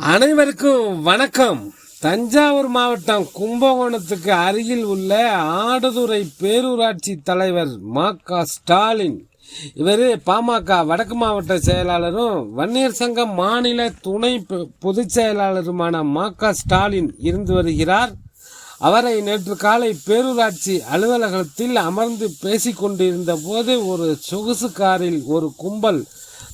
அனைவருக்கும் வணக்கம். தஞ்சாவூர் மாவட்டம் கும்பகோணத்துக்கு அருகில் உள்ள ஆடுதுறை பேரூராட்சி தலைவர் மா. க. ஸ்டாலின். இவர் பாமக வடக்கு மாவட்ட செயலாளரும் வன்னியர் சங்க மாநில துணை பொ- பொதுச் செயலாளருமான மா. க. ஸ்டாலின் இருந்து வருகிறார். அவரை நேற்று காலை பேரூராட்சி அலுவலகத்தில் அமர்ந்து பேசிக்கொண்டிருந்த போது ஒரு சொகுசு காரில் ஒரு கும்பல்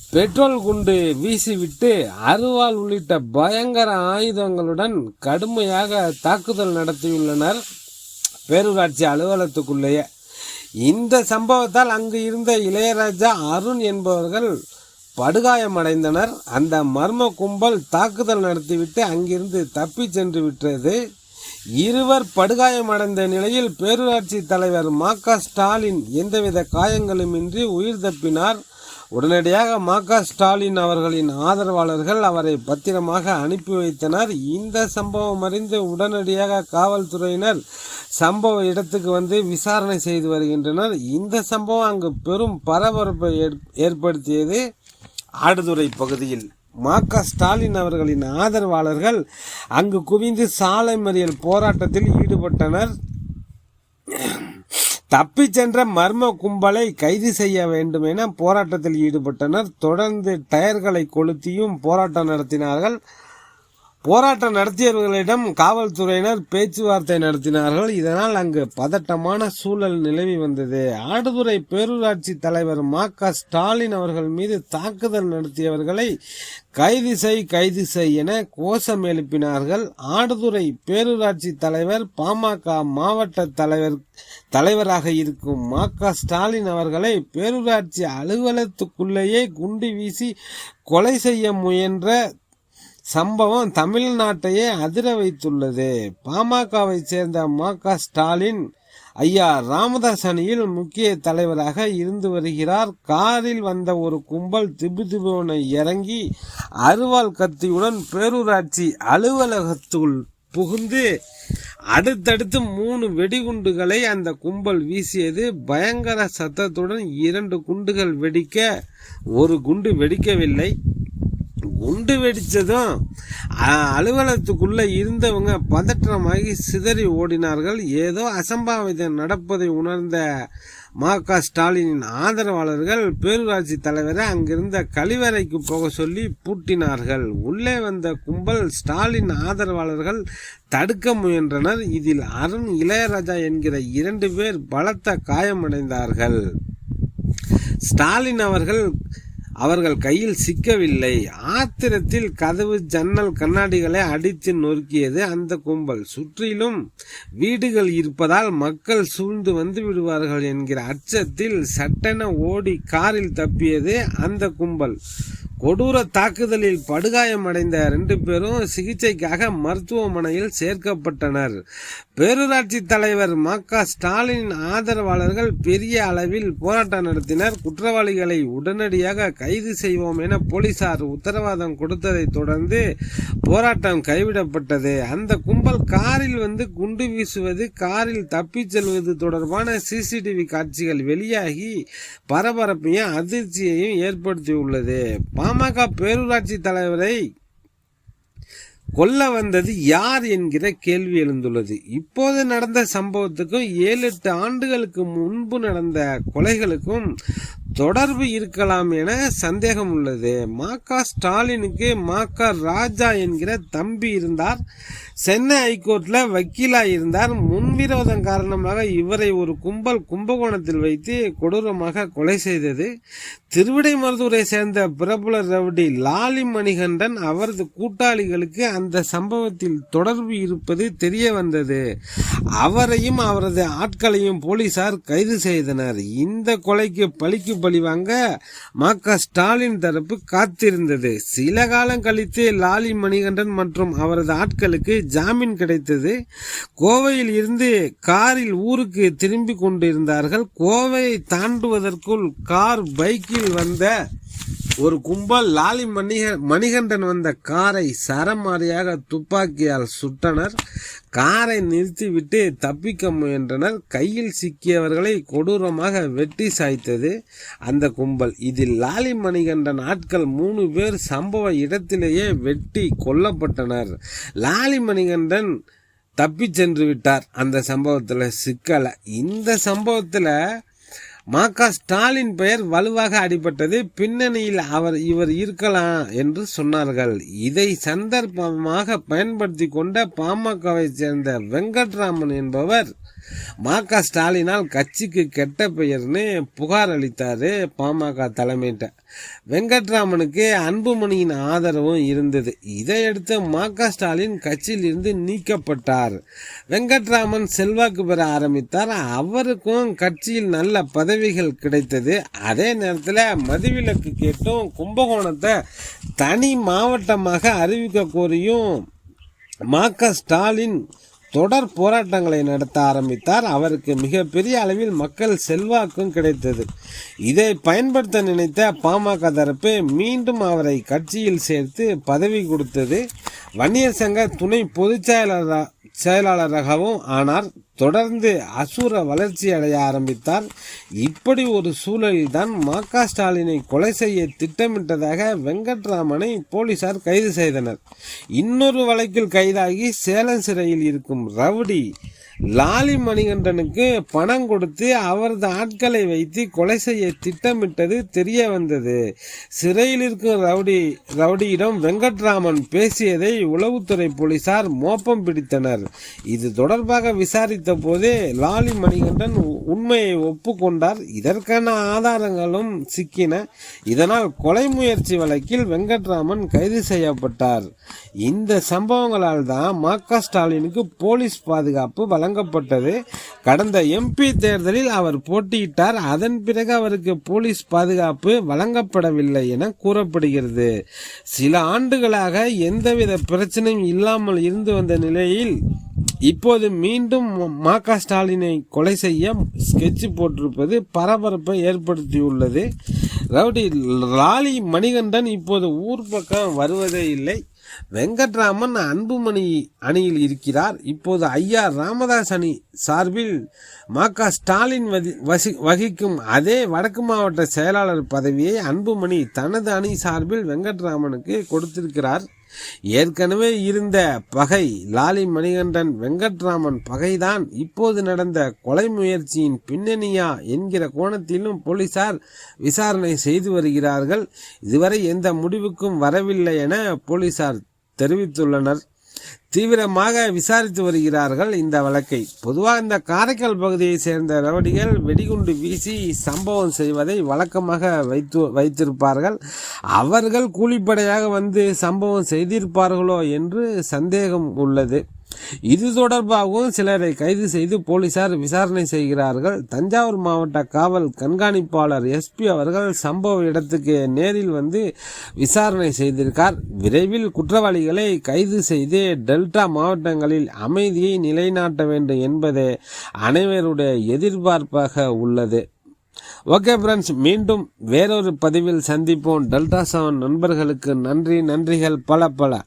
பெட்ரோல் குண்டு வீசிவிட்டு அருவாள் உள்ளிட்ட பயங்கர ஆயுதங்களுடன் கடுமையாக தாக்குதல் நடத்தியுள்ளனர் பேரூராட்சி அலுவலகத்துக்குள்ளேயே. இந்த சம்பவத்தால் அங்கு இருந்த இளையராஜா அருண் என்பவர்கள் படுகாயமடைந்தனர். அந்த மர்ம கும்பல் தாக்குதல் நடத்திவிட்டு அங்கிருந்து தப்பிச் சென்று விட்டது. இருவர் படுகாயமடைந்த நிலையில் பேரூராட்சி தலைவர் மா ஸ்டாலின் எந்தவித காயங்களுமின்றி உயிர் தப்பினார். உடனடியாக மா க ஸ்டாலின் அவர்களின் ஆதரவாளர்கள் அவரை பத்திரமாக அனுப்பி வைத்தனர். இந்த சம்பவம் அறிந்து உடனடியாக காவல்துறையினர் சம்பவ இடத்துக்கு வந்து விசாரணை செய்து வருகின்றனர். இந்த சம்பவம் அங்கு பெரும் பரபரப்பை ஏற்படுத்தியது ஆடுதுறை பகுதியில். மா க ஸ்டாலின் அவர்களின் ஆதரவாளர்கள் அங்கு குவிந்து சாலை மறியல் போராட்டத்தில் ஈடுபட்டனர். தப்பிச் சென்ற மர்ம கும்பலை கைது செய்ய வேண்டும் என போராட்டத்தில் ஈடுபட்டனர். தொடர்ந்து டயர்களை கொளுத்தியும் போராட்டம் நடத்தினார்கள். போராட்டம் நடத்தியவர்களிடம் காவல்துறையினர் பேச்சுவார்த்தை நடத்தினார்கள். இதனால் அங்கு பதட்டமான சூழல் நிலவி வந்தது. ஆடுதுறை பேரூராட்சி தலைவர் மா. க. ஸ்டாலின் அவர்கள் மீது தாக்குதல் நடத்தியவர்களை கைது செய் கைது செய் என கோஷம் எழுப்பினார்கள். ஆடுதுறை பேரூராட்சி தலைவர் பாமக மாவட்ட தலைவர் தலைவராக இருக்கும் மா. க. ஸ்டாலின் அவர்களை பேரூராட்சி அலுவலகத்துக்குள்ளேயே குண்டு வீசி கொலை செய்ய முயன்ற சம்பவம் தமிழ்நாட்டையே அதிர வைத்துள்ளது. பாமகவை சேர்ந்த மா க ஸ்டாலின் ஐயா ராமதாஸ் அணியில் முக்கிய தலைவராக இருந்து வருகிறார். காரில் வந்த ஒரு கும்பல் திபு திபுவனை இறங்கி அருவாள் கத்தியுடன் பேரூராட்சி அலுவலகத்துள் புகுந்து அடுத்தடுத்து மூணு வெடிகுண்டுகளை அந்த கும்பல் வீசியது. பயங்கர சத்தத்துடன் இரண்டு குண்டுகள் வெடிக்க ஒரு குண்டு வெடிக்கவில்லை. குண்டு வெடித்ததும் அலுவலகத்துக்குள்ளே இருந்தவங்க பதற்றமாகி சிதறி ஓடினார்கள். ஏதோ அசம்பாவிதம் நடப்பதை உணர்ந்த மா க ஸ்டாலினின் ஆதரவாளர்கள் பேரூராட்சி தலைவரை அங்கிருந்த கழிவறைக்கு போக சொல்லி பூட்டினார்கள். உள்ளே வந்த கும்பல் ஸ்டாலின் ஆதரவாளர்கள் தடுக்க முயன்றனர். இதில் அருண் இளையராஜா என்கிற இரண்டு பேர் பலத்த காயமடைந்தார்கள். ஸ்டாலின் அவர்கள் அவர்கள் கையில் சிக்கவில்லை. ஆத்திரத்தில் கதவு ஜன்னல் கண்ணாடிகளை அடித்து நொறுக்கியது அந்த கும்பல். சுற்றிலும் வீடுகள் இருப்பதால் மக்கள் சூழ்ந்து வந்து விடுவார்கள் என்கிற அச்சத்தில் சட்டென ஓடி காரில் தப்பியது அந்த கும்பல். கொடூர தாக்குதலில் படுகாயமடைந்த ரெண்டு பேரும் சிகிச்சைக்காக மருத்துவமனையில் சேர்க்கப்பட்டனர். பேரூராட்சி தலைவர் ம. க. ஸ்டாலின் ஆதரவாளர்கள் பெரிய அளவில் போராட்டம் நடத்தினர். குற்றவாளிகளை உடனடியாக கைது செய்வோம் என போலீசார் உத்தரவாதம் கொடுத்ததை தொடர்ந்து போராட்டம் கைவிடப்பட்டது. அந்த கும்பல் காரில் வந்து குண்டு வீசுவது காரில் தப்பிச் செல்வது தொடர்பான சிசிடிவி காட்சிகள் வெளியாகி பரபரப்பையும் அதிர்ச்சியையும் ஏற்படுத்தியுள்ளது. பாமக பேரூராட்சி தலைவரை கொல்ல வந்தது யார் என்கிற கேள்வி எழுந்துள்ளது. இப்போது நடந்த சம்பவத்துக்கும் ஏழு எட்டு ஆண்டுகளுக்கு முன்பு நடந்த கொலைகளுக்கும் தொடர்பு இருக்கலாம் என சந்தேகம் உள்ளது. மா க. ஸ்டாலினுக்கு மா க. ராஜா என்கிற தம்பி இருந்தார். சென்னை ஹைகோர்ட்ல வக்கீலா இருந்தார். முன்விரோதம் காரணமாக இவரை ஒரு கும்பல் கும்பகோணத்தில் வைத்து கொடூரமாக கொலை செய்தது. திருவிடைமருதூரை சேர்ந்த பிரபல ரவுடி லாலி மணிகண்டன் அவரது கூட்டாளிகளுக்கு அந்த சம்பவத்தில் தொடர்பு இருப்பது தெரிய வந்தது. அவரையும் அவரது ஆட்களையும் போலீசார் கைது செய்தனர். இந்த கொலைக்கு பழிக்கு பழி வாங்க மா க. ஸ்டாலின் தரப்பு காத்திருந்தது. சில காலம் கழித்து லாலி மணிகண்டன் மற்றும் அவரது ஆட்களுக்கு ஜாமீன் கிடைத்தது. கோவையில் இருந்து காரில் ஊருக்கு திரும்பி கொண்டிருந்தார்கள். கோவையை தாண்டுவதற்குள் கார் பைக்கில் வந்த ஒரு கும்பல் லாலி மணிக மணிகண்டன் வந்த காரை சரமாரியாக துப்பாக்கியால் சுட்டனர். காரை நிறுத்திவிட்டு தப்பிக்க முயன்றனர். கையில் சிக்கியவர்களை கொடூரமாக வெட்டி சாய்த்தது அந்த கும்பல். இதில் லாலி மணிகண்டன் ஆட்கள் மூணு பேர் சம்பவ இடத்திலேயே வெட்டி கொல்லப்பட்டனர். லாலி மணிகண்டன் தப்பி சென்று விட்டார். அந்த சம்பவத்தில் சிக்கலை. இந்த சம்பவத்தில் மாகா ஸ்டாலின் பெயர் வலுவாக அடிபட்டது பின்னணியில் அவர் இவர் இருக்கலாம் என்று சொன்னார்கள். இதை சந்தர்ப்பமாக பயன்படுத்தி கொண்ட பாமகவை சேர்ந்த வெங்கட்ராமன் என்பவர் மாகா ஸ்டாலினால் கட்சிக்கு கெட்ட பெயர்னு புகார் அளித்தாரு பாமக தலைமையிட்ட. வெங்கட்ராமனுக்கு அன்புமணியின் ஆதரவும் இருந்தது. இதையடுத்து மாகா ஸ்டாலின் கட்சியில் இருந்து நீக்கப்பட்டார். வெங்கட்ராமன் செல்வாக்கு பெற ஆரம்பித்தார். அவருக்கும் கட்சியில் நல்ல பதவிகள் கிடைத்தது. அதே நேரத்தில் மதுவிலக்கு கேட்டும் கும்பகோணத்தை தனி மாவட்டமாக அறிவிக்க கோரியும் மாக்க ஸ்டாலின் தொடர் போராட்டங்களை நடத்த ஆரம்பித்தார். அவருக்கு மிகப்பெரிய அளவில் மக்கள் செல்வாக்கும் கிடைத்தது. இதை பயன்படுத்த நினைத்த பாமக தரப்பு மீண்டும் அவரை கட்சியில் சேர்த்து பதவி கொடுத்தது. வன்னியர் சங்க துணை பொதுச் செயலாளராகவும் ஆனார். தொடர்ந்து அசுர வளர்ச்சி அடைய ஆரம்பித்தார் இப்படி ஒரு சூழலில்தான் தான் க ஸ்டாலினை கொலை செய்ய திட்டமிட்டதாக வெங்கட்ராமனை போலீசார் கைது செய்தனர். இன்னொரு வழக்கில் கைதாகி சேலம் சிறையில் இருக்கும் ரவுடி லாலி மணிகண்டனுக்கு பணம் கொடுத்து அவரது ஆட்களை வைத்து கொலை செய்ய திட்டமிட்டது தெரிய வந்தது. சிறையில் இருக்கும் ரவுடி ரவுடியிடம் வெங்கட்ராமன் பேசியதை உளவுத்துறை போலீசார் மோப்பம் பிடித்தனர். இது தொடர்பாக விசாரித்த போதே லாலி மணிகண்டன் உண்மையை ஒப்புக்கொண்டார். இதற்கான ஆதாரங்களும் சிக்கின. இதனால் கொலை முயற்சி வழக்கில் வெங்கட்ராமன் கைது செய்யப்பட்டார். இந்த சம்பவங்களால் தான் மா ஸ்டாலினுக்கு போலீஸ் பாதுகாப்பு வழங்கப்பட்டது. கடந்த எம்பி தேர்தலில் அவர் போட்டியிட்டார். அதன் பிறகு அவருக்கு போலீஸ் பாதுகாப்பு வழங்கப்படவில்லை என கூறப்படுகிறது. சில ஆண்டுகளாக எந்தவித பிரச்சனையும் இல்லாமல் இருந்து வந்த நிலையில் இப்போது மீண்டும் மா க ஸ்டாலினை கொலை செய்ய ஸ்கெட்ச் போட்டிருப்பது பரபரப்பை ஏற்படுத்தியுள்ளது. ரவுடி லாலி மணிகண்டன் இப்போது ஊர் பக்கம் வருவதே இல்லை. வெங்கட்ராமன் அன்புமணி அணியில் இருக்கிறார். இப்போது ஐயா ராமதாஸ் அணி சார்பில் ம க. ஸ்டாலின் வசி வகிக்கும் அதே வடக்கு மாவட்ட செயலாளர் பதவியை அன்புமணி தனது அணி சார்பில் வெங்கட்ராமனுக்கு கொடுத்திருக்கிறார். ஏற்கனவே இருந்த பகை லாலி மணிகண்டன் வெங்கட்ராமன் பகைதான். இப்போது நடந்த கொலை முயற்சியின் பின்னணியா என்கிற கோணத்திலும் போலீசார் விசாரணை செய்து வருகிறார்கள். இதுவரை எந்த முடிவுக்கும் வரவில்லை என போலீசார் தெரிவித்துள்ளனர். தீவிரமாக விசாரித்து வருகிறார்கள் இந்த வழக்கை. பொதுவாக இந்த காரைக்கால் பகுதியை சேர்ந்த ரவடிகள் வெடிகுண்டு வீசி சம்பவம் செய்வதை வழக்கமாக வைத்து வைத்திருப்பார்கள். அவர்கள் கூலிப்படையாக வந்து சம்பவம் செய்திருப்பார்களோ என்று சந்தேகம் உள்ளது. இது தொடர்பாகவும் சிலரை கைது செய்து போலீசார் விசாரணை செய்கிறார்கள். தஞ்சாவூர் மாவட்ட காவல் கண்காணிப்பாளர் எஸ்பி அவர்கள் சம்பவ இடத்துக்கு நேரில் வந்து விசாரணை செய்திருக்கார். விரைவில் குற்றவாளிகளை கைது செய்து டெல்டா மாவட்டங்களில் அமைதியை நிலைநாட்ட வேண்டும் என்பதே அனைவருடைய எதிர்பார்ப்பாக உள்ளது. ஓகே ஃப்ரெண்ட்ஸ் மீண்டும் வேறொரு பதிவில் சந்திப்போம். டெல்டா செவன் நண்பர்களுக்கு நன்றி. நன்றிகள் பல பல.